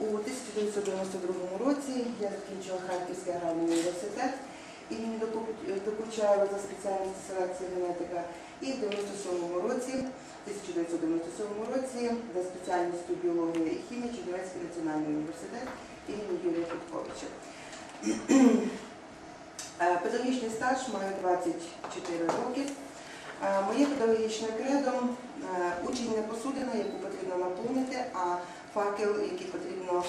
У 1992 році я закінчила Харківський аграрний університет імені Доку- Докучаєва за спеціальністю селекція генетика. І в 97 році, 1997 році за спеціальністю біологія і хімія Чернівецький національний університет імені Юрія Кутковича. Е, Педагогічний стаж маю 24 роки. Е, Моє педагогічне кредо е, учень не посудина, яку потрібно наповнити, а факел, який потрібно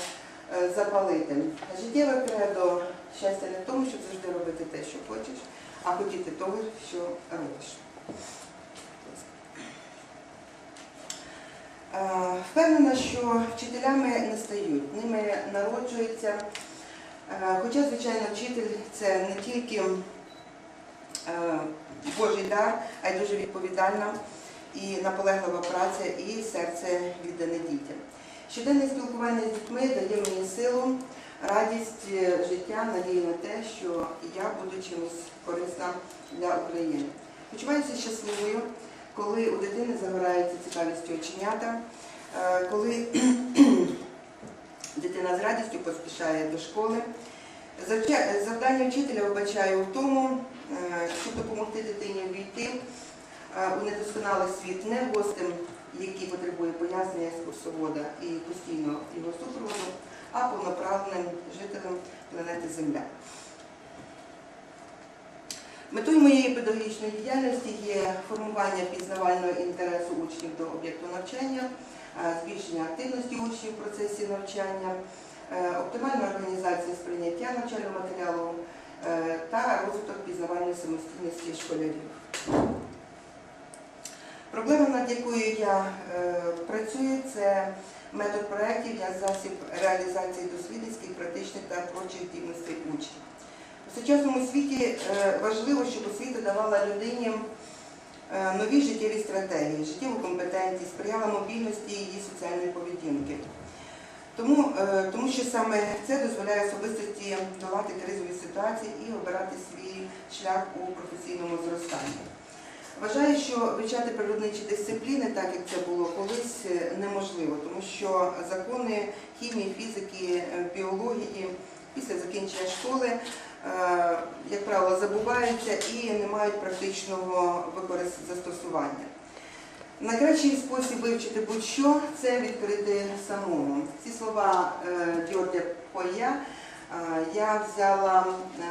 е, запалити. Життєве кредо щастя не в тому, щоб завжди робити те, що хочеш, а хотіти того, що робиш. Впевнена, що вчителями не стають, ними народжуються. Хоча, звичайно, вчитель це не тільки Божий дар, а й дуже відповідальна і наполеглива праця, і серце віддане дітям. Щоденне спілкування з дітьми дає мені силу, радість е, життя, надію на те, що я буду чимось корисна для України. Почуваюся щасливою, коли у дитини загораються цікавістю оченята, е, коли дитина з радістю поспішає до школи. Завдання вчителя вбачаю в тому, е, щоб допомогти дитині увійти е, у недосконалий світ не гостем, який потребує пояснення екскурсовода і постійно його супроводу, а повноправним жителем планети Земля. Метою моєї педагогічної діяльності є формування пізнавального інтересу учнів до об'єкту навчання, е, збільшення активності учнів в процесі навчання, оптимальна організація сприйняття навчального матеріалу е, та розвиток пізнавальної самостійності школярів. Проблема, над якою я е, працюю, це метод проєктів як засіб реалізації дослідницьких, практичних та творчих здібностей учнів. У сучасному світі е, важливо, щоб освіта давала людині е, нові життєві стратегії, життєву компетентність, сприяла мобільності її соціальної поведінки. Тому, е, тому що саме це дозволяє особистості долати кризові ситуації і обирати свій шлях у професійному зростанні. Вважаю, що вивчати природничі дисципліни, так як це було колись, е, неможливо, тому що закони хімії, фізики, е, біології після закінчення школи, як правило, забуваються і не мають практичного застосування. Найкращий спосіб вивчити будь-що це відкрити самому. Ці слова е, Дьордя Поя е, я взяла е,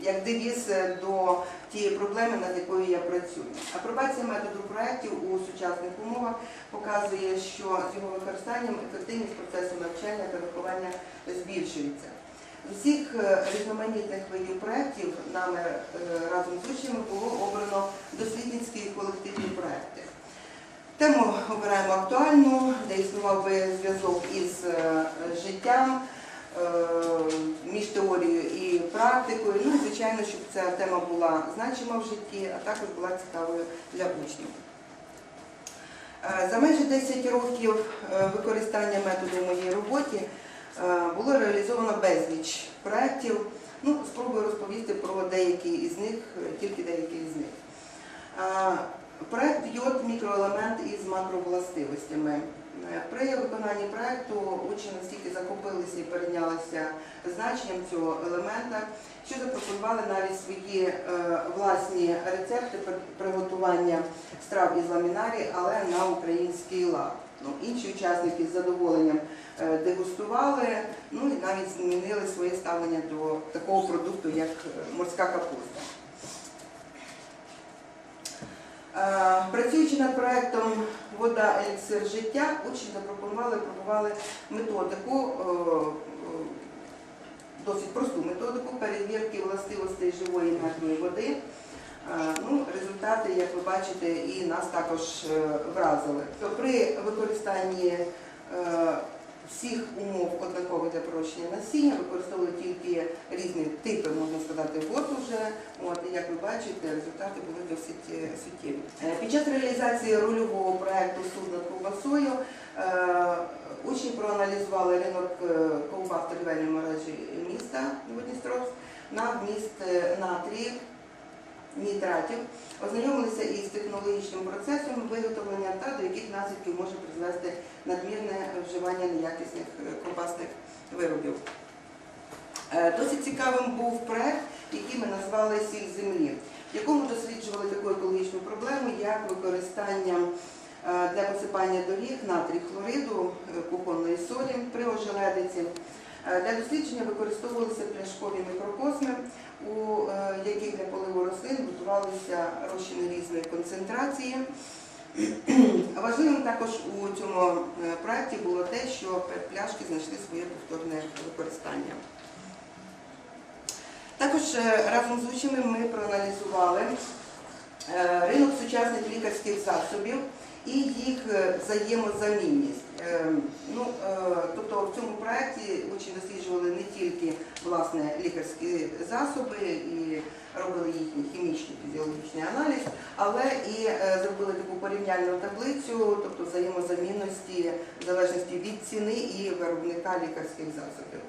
як девіз до тієї проблеми, над якою я працюю. Апробація методу проєктів у сучасних умовах показує, що з його використанням ефективність процесу навчання та виховання збільшується. Усіх е, різноманітних видів проєктів нами е, разом з учнями було обрано дослідницькі колективні проєкти. Тему обираємо актуальну, де існував би зв'язок із е, життям, між теорією і практикою. Ну звичайно, щоб ця тема була значима в житті, а також була цікавою для учнів. За майже 10 років використання методу в моїй роботі було реалізовано безліч проєктів. Ну, спробую розповісти про деякі із них, е, тільки деякі із них. Е, Проект йод мікроелемент із макровластивостями. Е, При виконанні проекту учні настільки захопилися і перейнялися значенням цього елемента, що запропонували навіть свої е, власні рецепти приготування страв із ламінарі, але на український лад. Ну, інші учасники з задоволенням е, дегустували, ну і навіть змінили своє ставлення до такого продукту, як е, морська капуста. Е, Працюючи над проектом Вода еліксир життя, учні запропонували пропонували методику, досить просту методику перевірки властивостей живої мертвої води. Е, Ну, результати, як ви бачите, і нас також е, вразили. При використанні е, всіх умов однакових для пророщення насіння використовували тільки різні типи, можна сказати, вод уже. От, і як ви бачите, результати були досить суттєві. Під час реалізації рольового проекту «Суд над ковбасою учні проаналізували ринок ковбас торгівельної мережі міста Новодністровськ, на вміст натрію, нітратів, ознайомилися із технологічним процесом виготовлення та до яких наслідків може призвести надмірне вживання неякісних е, ковбасних виробів. Е, Досить цікавим був проект, який ми назвали Сіль землі, в якому досліджували таку екологічну проблему, як використання е, для посипання доріг натрій хлориду кухонної солі при ожеледиці. Е, Для дослідження використовувалися пляшкові мікрокосми, у е, яких для поливу рослин готувалися розчини різної концентрації. Важливим також у цьому е, проєкті було те, що пляшки знайшли своє повторне використання. Також разом з учнями ми проаналізували ринок сучасних лікарських засобів і їх е, взаємозамінність. Е, Ну, е, тобто в цьому проєкті учні досліджували не тільки власне лікарські засоби і робили їхній хімічний фізіологічний аналіз, але і зробили таку порівняльну таблицю, тобто взаємозамінності в залежності від ціни і виробника лікарських засобів.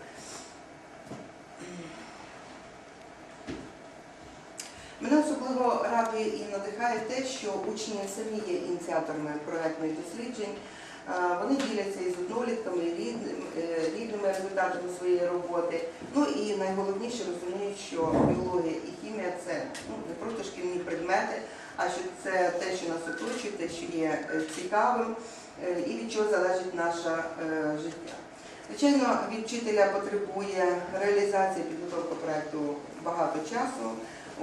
Мене особливо радує і надихає те, що учні самі є ініціаторами проектних досліджень. Вони діляться із однолітками, е, рідними результатами своєї роботи. Ну і найголовніше розуміють, що біологія і хімія це ну, не просто шкільні предмети, а що це те, що нас оточує, те, що є е, цікавим е, і від чого залежить наше життя. Звичайно, від вчителя потребує реалізація підготовки проекту багато часу.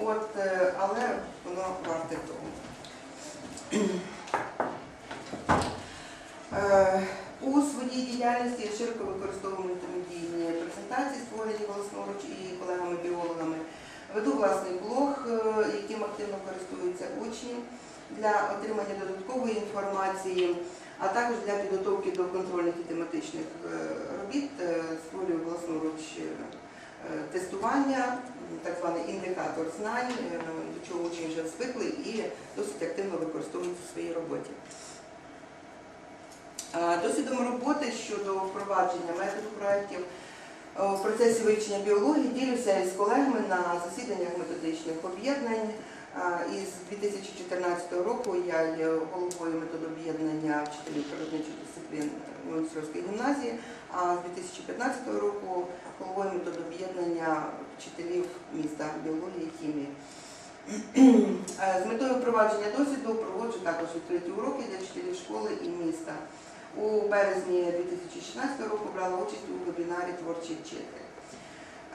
От, е, але воно варте того. Е, У своїй діяльності я широко використовую мультимедійні презентації, створені власноруч і колегами-біологами. Веду власний блог, е, яким активно користуються учні для отримання додаткової інформації, а також для підготовки до контрольних і тематичних робіт створюю власноруч тестування, так званий індикатор знань, е, до чого учні вже звикли і досить активно використовують у своїй роботі. Е, Досвідом роботи щодо впровадження методу проєктів е, в процесі вивчення біології ділюся із колегами на засіданнях методичних об'єднань. Із 2014 року я є головою методооб'єднання вчителів природничих дисциплін Монастирської гімназії, а з 2015 року головою методооб'єднання вчителів міста біології і хімії. Е, З метою впровадження досвіду проводжу також відкриті уроки для вчителів школи і міста. У березні 2016 року брала участь у вебінарі Творчий вчитель.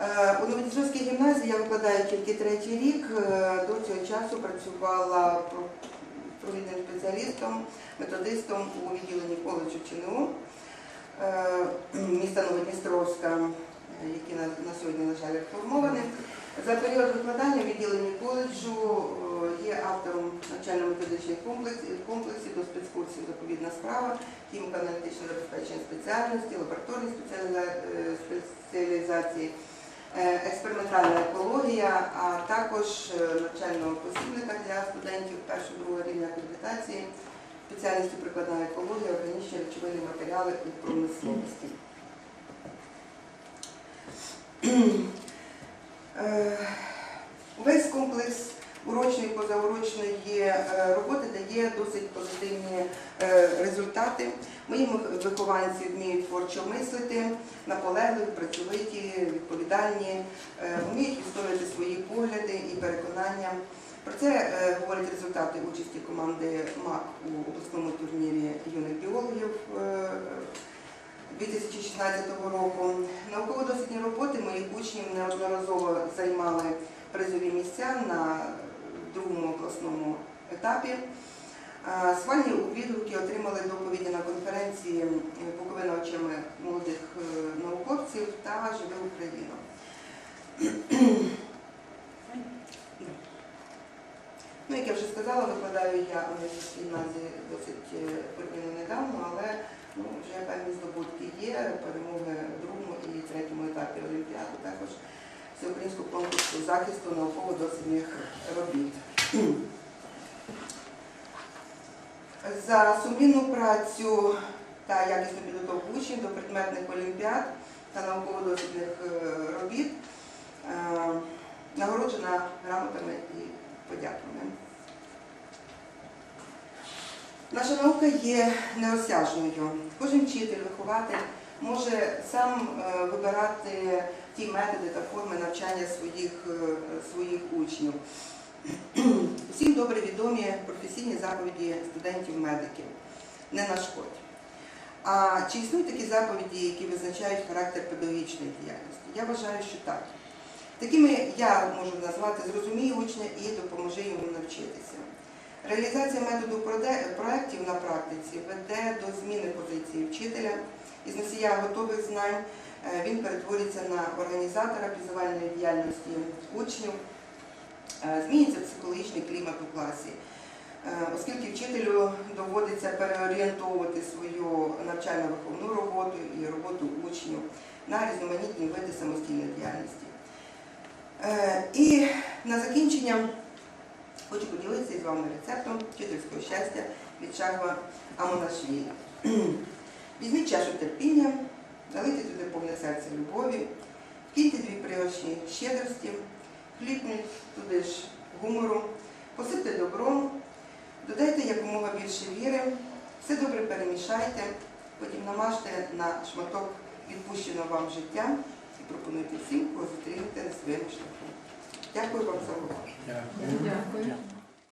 Е, У Новодністровській гімназії я викладаю тільки третій рік. Е, До цього часу працювала провідним спеціалістом, методистом у відділенні коледжу ЧНУ е, міста Новодністровська, який на, сьогодні, на жаль, реформований. За період викладання в відділенні коледжу є автором навчально-методичних комплексів, до спецкурсів «Заповідна справа», хіміко-аналітичне забезпечення спеціальності, лабораторні спеціалізації, експериментальна екологія, а також е, навчального посібника для студентів першого другого рівня акредитації, спеціальності прикладна екологія, органічні речовини матеріали і промисловості. Е, Весь комплекс урочної і позаурочної е, роботи дає досить позитивні е, результати. Мої вихованці вміють творчо мислити, наполегливі, працьовиті, відповідальні, е, вміють відстоювати свої погляди і переконання. Про це говорять результати участі команди МАК у обласному турнірі юних біологів е, 2016 року. Науково-дослідні роботи моїх учнів неодноразово займали призові місця на другому обласному етапі. Свальні відгуки отримали доповіді на конференції е, буковиновичами молодих е, науковців та Живе Україна. Ну, як я вже сказала, викладаю я у Львівській гімназії досить е, порівняно недавно, але ну, вже певні здобутки є, перемоги в другому і третьому етапі Олімпіади, також всеукраїнського конкурсу захисту науково-дослідних робіт. За сумлінну працю та якісну підготовку учнів до предметних олімпіад та науково-дослідних е, робіт е, нагороджена грамотами і подяками. Наша наука є неосяжною. Кожен вчитель, вихователь може сам е, вибирати ті методи та форми навчання своїх, е, своїх учнів. Всім добре відомі професійні заповіді студентів-медиків не нашкодь. А чи існують такі заповіді, які визначають характер педагогічної діяльності? Я вважаю, що так. Такими я можу назвати зрозумій учня і допоможи йому навчитися. Реалізація методу проєктів на практиці веде до зміни позиції вчителя. Із носія готових знань він перетворюється на організатора пізнавальної діяльності учнів, Е, змінюється психологічний клімат у класі. Е, Оскільки вчителю доводиться переорієнтовувати свою навчально-виховну роботу і роботу учнів на різноманітні види самостійної діяльності. Е, І на закінчення хочу поділитися із вами рецептом вчительського щастя від Шагва Амонашвілі. Візьміть чашу терпіння, налийте туди повне серце любові, вкиньте дві пригоршні щедрості, хлібніть туди ж гумору, посипте добром, додайте якомога більше віри, все добре перемішайте, потім намажте на шматок відпущеного вам життя і пропонуйте всім, кого зустрінете на своєму шляху. Дякую вам за увагу. Дякую. Дякую.